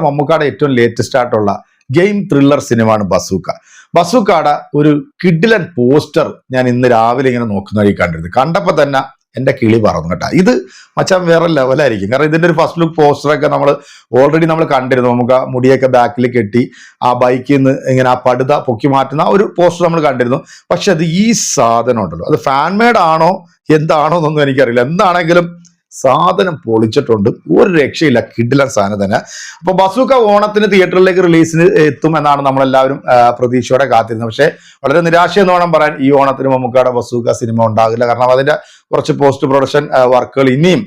മമ്മൂക്കാടെ ഏറ്റവും ലേറ്റസ്റ്റ് ആയിട്ടുള്ള game thriller സിനിമയാണ് ബസൂക്ക. ബസൂക്കാടെ ഒരു കിഡിലൻ പോസ്റ്റർ ഞാൻ ഇന്ന് രാവിലെ ഇങ്ങനെ നോക്കുന്ന വഴി കണ്ടിരുന്നു. കണ്ടപ്പോൾ തന്നെ എന്റെ കിളി പറന്നു കേട്ടോ. ഇത് മച്ചാൻ വേറെ ലെവലായിരിക്കും കാരണം ഇതിന്റെ ഒരു ഫസ്റ്റ് ലുക്ക് പോസ്റ്ററൊക്കെ നമ്മൾ ഓൾറെഡി നമ്മൾ കണ്ടിരുന്നു. നമുക്ക് ആ മുടിയൊക്കെ ബാക്കിൽ കെട്ടി ആ ബൈക്കിൽ നിന്ന് ഇങ്ങനെ ആ പടുത പൊക്കി മാറ്റുന്ന ഒരു പോസ്റ്റർ നമ്മൾ കണ്ടിരുന്നു. പക്ഷെ അത് ഈ സാധനം ഉണ്ടല്ലോ. അത് ഫാൻമേഡ് ആണോ? എന്താണോ എന്നൊന്നും എനിക്കറിയില്ല. എന്താണെങ്കിലും സാധനം പൊളിച്ചിട്ടുണ്ട്. ഒരു രക്ഷയില്ല കിഡിലൻ സാധനം തന്നെ. അപ്പൊ ബസൂക്ക ഓണത്തിന് തിയേറ്ററിലേക്ക് റിലീസിന് എത്തും എന്നാണ് നമ്മളെല്ലാവരും പ്രതീക്ഷയോടെ കാത്തിരുന്നത്. പക്ഷേ വളരെ നിരാശ എന്ന് വേണം പറയാൻ ഈ ഓണത്തിന് മമ്മൂക്കയുടെ ബസൂക്ക സിനിമ ഉണ്ടാകില്ല. കാരണം അതിന്റെ കുറച്ച് പോസ്റ്റ് പ്രൊഡക്ഷൻ വർക്കുകൾ ഇനിയും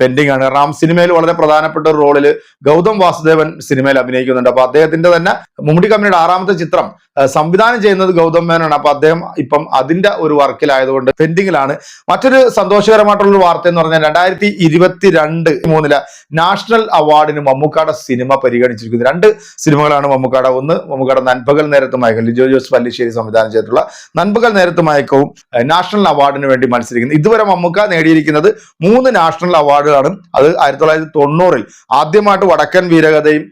പെൻഡിങ് ആണ്. കാരണം സിനിമയിൽ വളരെ പ്രധാനപ്പെട്ട ഒരു റോളിൽ ഗൗതം വാസുദേവൻ സിനിമയിൽ അഭിനയിക്കുന്നുണ്ട്. അപ്പൊ അദ്ദേഹത്തിന്റെ തന്നെ മുമ്മുടി കമ്പനിയുടെ ആറാമത്തെ ചിത്രം സംവിധാനം ചെയ്യുന്നത് ഗൗതം മേനോനാണ് അപ്പൊ അദ്ദേഹം ഇപ്പം അതിന്റെ ഒരു വർക്കിലായതുകൊണ്ട് പെൻഡിങ്ങിലാണ് മറ്റൊരു സന്തോഷകരമായിട്ടുള്ള വാർത്ത എന്ന് പറഞ്ഞാൽ രണ്ടായിരത്തി ഇരുപത്തിരണ്ട് മൂന്നിൽ നാഷണൽ അവാർഡിന് മമ്മൂക്കാടെ സിനിമ പരിഗണിച്ചിരിക്കുന്നത് രണ്ട് സിനിമകളാണ് മമ്മൂക്കാടെ. ഒന്ന് മമ്മൂക്കാടെ നൻപകൽ നേരത്ത് മയക്കം ലിജോ ജോസ് പല്ലിശ്ശേരി സംവിധാനം ചെയ്തിട്ടുള്ള നൻപകൽ നേരത്ത് മയക്കവും നാഷണൽ അവാർഡിന് വേണ്ടി മത്സരിക്കുന്നത് ഇതുവരെ മമ്മൂക്ക നേടിയിരിക്കുന്നത് മൂന്ന് നാഷണൽ അവാർഡുകളാണ്. അത് ആയിരത്തി തൊള്ളായിരത്തി തൊണ്ണൂറിൽ ആദ്യമായിട്ട് വടക്കൻ വീരകഥയും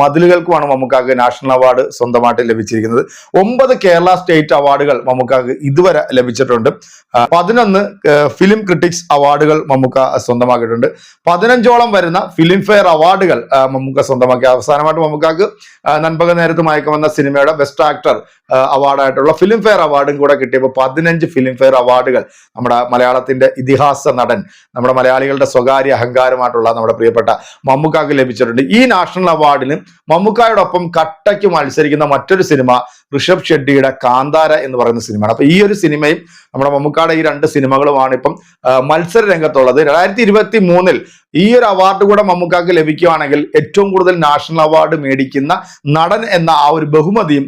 മതിലുകൾക്കുമാണ് മമ്മൂക്കാക്ക് നാഷണൽ അവാർഡ് സ്വന്തമായിട്ട് ലഭിച്ചിരിക്കുന്നത്. ഒമ്പത് കേരള സ്റ്റേറ്റ് അവാർഡുകൾ മമ്മൂക്കാക്ക് ഇതുവരെ ലഭിച്ചിട്ടുണ്ട്. പതിനൊന്ന് ഫിലിം ക്രിട്ടിക്സ് അവാർഡുകൾ മമ്മൂക്ക സ്വന്തമാക്കിയിട്ടുണ്ട്. പതിനഞ്ചോളം വരുന്ന ഫിലിം ഫെയർ അവാർഡുകൾ മമ്മൂക്ക സ്വന്തമാക്കി. അവസാനമായിട്ട് മമ്മൂക്കാക്ക് നൻപക നേരത്ത് മയക്കമെന്ന സിനിമയുടെ ബെസ്റ്റ് ആക്ടർ അവാർഡായിട്ടുള്ള ഫിലിം ഫെയർ അവാർഡും കൂടെ കിട്ടിയപ്പോൾ പതിനഞ്ച് ഫിലിം ഫെയർ അവാർഡുകൾ നമ്മുടെ മലയാളത്തിന്റെ ഇതിഹാസ നടൻ നമ്മുടെ മലയാളികളുടെ സ്വകാര്യ അഹങ്കാരമായിട്ടുള്ള നമ്മുടെ പ്രിയപ്പെട്ട മമ്മൂക്കാക്ക് ലഭിച്ചിട്ടുണ്ട്. ഈ നാഷണൽ അവാർഡിന് മമ്മൂക്കായോടൊപ്പം കട്ടയ്ക്ക് മത്സരിക്കുന്ന മറ്റൊരു സിനിമ ഋഷഭ് ഷെഡ്ഡിയുടെ കാന്താര എന്ന് പറയുന്ന സിനിമയാണ്. അപ്പൊ ഈ ഒരു സിനിമയും നമ്മുടെ മമ്മൂക്കായുടെ ഈ രണ്ട് സിനിമകളുമാണ് ഇപ്പം മത്സര രംഗത്തുള്ളത്. രണ്ടായിരത്തി ഇരുപത്തി മൂന്നിൽ ഈ ഒരു അവാർഡ് കൂടെ മമ്മൂക്കാക്ക് ലഭിക്കുകയാണെങ്കിൽ ഏറ്റവും കൂടുതൽ നാഷണൽ അവാർഡ് മേടിക്കുന്ന നടൻ എന്ന ആ ഒരു ബഹുമതിയും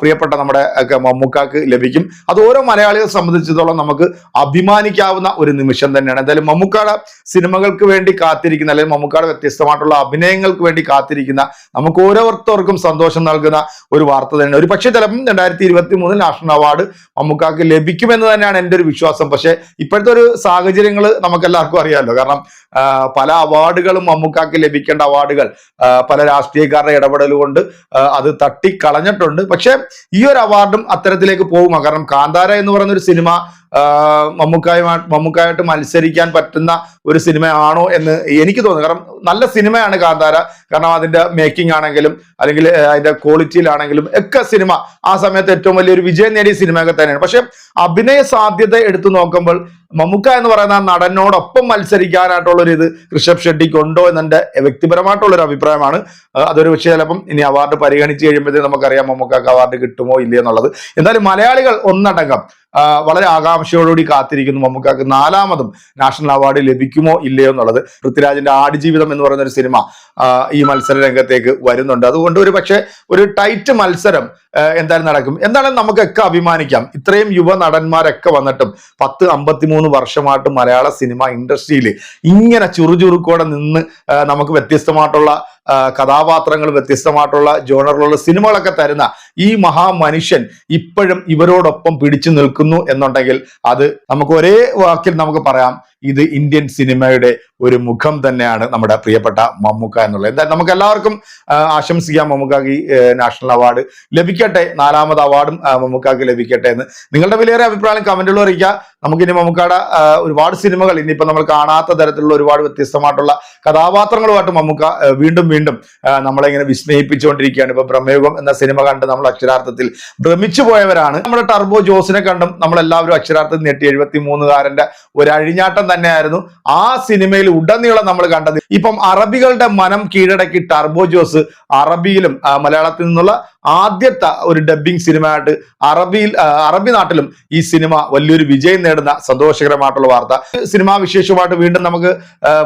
പ്രിയപ്പെട്ട നമ്മുടെ മമ്മൂക്കാക്ക് ലഭിക്കും. അത് ഓരോ മലയാളികളെ സംബന്ധിച്ചിടത്തോളം നമുക്ക് അഭിമാനിക്കാവുന്ന ഒരു നിമിഷം തന്നെയാണ്. എന്തായാലും മമ്മൂക്കാട സിനിമകൾക്ക് വേണ്ടി കാത്തിരിക്കുന്ന അല്ലെങ്കിൽ മമ്മൂക്കാട് വ്യത്യസ്തമായിട്ടുള്ള അഭിനയങ്ങൾക്ക് വേണ്ടി കാത്തിരിക്കുന്ന നമുക്ക് ഓരോരുത്തർക്കും സന്തോഷം നൽകുന്ന ഒരു വാർത്ത തന്നെയാണ്. ഒരു പക്ഷേ ചിലപ്പം രണ്ടായിരത്തി ഇരുപത്തി മൂന്നിൽ നാഷണൽ അവാർഡ് മമ്മൂക്കാക്ക് ലഭിക്കുമെന്ന് തന്നെയാണ് എന്റെ ഒരു വിശ്വാസം. പക്ഷേ ഇപ്പോഴത്തെ ഒരു സാഹചര്യങ്ങൾ നമുക്ക് എല്ലാവർക്കും അറിയാമല്ലോ. കാരണം പല അവാർഡുകളും മമ്മൂക്കാക്ക് ലഭിക്കേണ്ട അവാർഡുകൾ പല രാഷ്ട്രീയക്കാരുടെ ഇടപെടൽ കൊണ്ട് അത് തട്ടിക്കളഞ്ഞിട്ടുണ്ട്. പക്ഷെ ഈ ഒരു അവാർഡും അത്തരത്തിലേക്ക് പോകുമോ കാരണം കാന്താര എന്ന് പറയുന്ന ഒരു സിനിമ മമ്മൂക്കായുമായി മമ്മൂക്കായിട്ട് മത്സരിക്കാൻ പറ്റുന്ന ഒരു സിനിമയാണോ എന്ന് എനിക്ക് തോന്നുന്നു. കാരണം നല്ല സിനിമയാണ് കാന്താര. കാരണം അതിന്റെ മേക്കിംഗ് ആണെങ്കിലും അല്ലെങ്കിൽ അതിന്റെ ക്വാളിറ്റിയിലാണെങ്കിലും ഒക്കെ സിനിമ ആ സമയത്ത് ഏറ്റവും വലിയൊരു വിജയം നേടിയ സിനിമയൊക്കെ തന്നെയാണ്. പക്ഷെ അഭിനയ സാധ്യത എടുത്തു നോക്കുമ്പോൾ മമ്മൂക്ക എന്ന് പറയുന്ന നടനോടൊപ്പം മത്സരിക്കാനായിട്ടുള്ള ഒരു ഇത് ഋഷഭ് ഷെട്ടിക്ക് ഉണ്ടോ എന്നെ വ്യക്തിപരമായിട്ടുള്ള ഒരു അഭിപ്രായമാണ്. അതൊരു പക്ഷേ ചിലപ്പം ഇനി അവാർഡ് പരിഗണിച്ച് കഴിയുമ്പോഴത്തേക്ക് നമുക്കറിയാം മമ്മൂക്കാക്ക് അവാർഡ് കിട്ടുമോ ഇല്ലയോ എന്നുള്ളത്. എന്തായാലും മലയാളികൾ ഒന്നടങ്കം വളരെ ആകാംക്ഷയോടുകൂടി കാത്തിരിക്കുന്നു മമ്മൂക്കാക്ക്. നാലാമതും നാഷണൽ അവാർഡ് ലഭിക്കുമോ ഇല്ലയോ എന്നുള്ളത് പൃഥ്വിരാജിന്റെ ആടുജീവിതം എന്ന് പറയുന്ന ഒരു സിനിമ ഈ മത്സര രംഗത്തേക്ക് വരുന്നുണ്ട്. അതുകൊണ്ട് ഒരു പക്ഷേ ഒരു ടൈറ്റ് മത്സരം എന്തായാലും നടക്കും. എന്തായാലും നമുക്കൊക്കെ അഭിമാനിക്കാം. ഇത്രയും യുവ നടന്മാരൊക്കെ വന്നിട്ടും പത്ത് അമ്പത്തിമൂന്ന് വർഷമായിട്ട് മലയാള സിനിമ ഇൻഡസ്ട്രിയിൽ ഇങ്ങനെ ചുറുചുറുക്കോടെ നിന്ന് നമുക്ക് വ്യത്യസ്തമായിട്ടുള്ള കഥാപാത്രങ്ങൾ വ്യത്യസ്തമായിട്ടുള്ള ജോണറിലുള്ള സിനിമകളൊക്കെ തരുന്ന ഈ മഹാമനുഷ്യൻ ഇപ്പോഴും ഇവരോടൊപ്പം പിടിച്ചു നിൽക്കുന്നു എന്നുണ്ടെങ്കിൽ അത് നമുക്ക് ഒരേ വാക്കിൽ നമുക്ക് പറയാം ഇത് ഇന്ത്യൻ സിനിമയുടെ ഒരു മുഖം തന്നെയാണ് നമ്മുടെ പ്രിയപ്പെട്ട മമ്മൂക്ക എന്നുള്ളത്. എന്തായാലും നമുക്ക് എല്ലാവർക്കും ആശംസിക്കാം. മമ്മൂക്കാക്ക് നാഷണൽ അവാർഡ് ലഭിക്കട്ടെ. നാലാമത് അവാർഡും മമ്മൂക്കാക്ക് ലഭിക്കട്ടെ എന്ന് നിങ്ങളുടെ വിലയേറെ അഭിപ്രായം കമന്റുകൾ അറിയിക്കുക. നമുക്കിനി മമ്മൂക്കാടെ ഒരുപാട് സിനിമകൾ ഇനിയിപ്പോൾ നമ്മൾ കാണാത്ത തരത്തിലുള്ള ഒരുപാട് വ്യത്യസ്തമായിട്ടുള്ള കഥാപാത്രങ്ങളുമായിട്ട് മമ്മൂക്ക വീണ്ടും വീണ്ടും നമ്മളെ ഇങ്ങനെ വിസ്മയിപ്പിച്ചുകൊണ്ടിരിക്കുകയാണ്. ഇപ്പൊ ബ്രഹ്മയുഗം എന്ന സിനിമ കണ്ട് നമ്മൾ അക്ഷരാർത്ഥത്തിൽ ഭ്രമിച്ചു പോയവരാണ്. നമ്മുടെ ടർബോ ജോസിനെ കണ്ടും നമ്മളെല്ലാവരും അക്ഷരാർത്ഥത്തിൽ ഞെട്ടി. എഴുപത്തി മൂന്നുകാരന്റെ ഒരു അഴിഞ്ഞാട്ടം തന്നെയായിരുന്നു ആ സിനിമയിൽ ഉടനീളം നമ്മൾ കണ്ടത്. ഇപ്പം അറബികളുടെ മനം കീഴടക്കി ടർബോ ജോസ് അറബിയിലും മലയാളത്തിൽ നിന്നുള്ള ആദ്യത്തെ ഒരു ഡബ്ബിംഗ് സിനിമയായിട്ട് അറബിയിൽ അറബി നാട്ടിലും ഈ സിനിമ വലിയൊരു വിജയം നേടുന്ന സന്തോഷകരമായിട്ടുള്ള വാർത്ത. സിനിമാ വിശേഷമായിട്ട് വീണ്ടും നമുക്ക്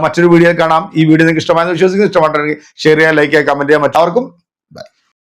മറ്റൊരു വീഡിയോ കാണാം. ഈ വീഡിയോ നിങ്ങൾക്ക് ഇഷ്ടമായെന്ന് വിശ്വസിക്കുന്നു. ഇഷ്ടമായിട്ടുണ്ടെങ്കിൽ ഷെയർ ചെയ്യാൻ ലൈക്ക് ചെയ്യാൻ കമന്റ് ചെയ്യാൻ മറ്റവർക്കും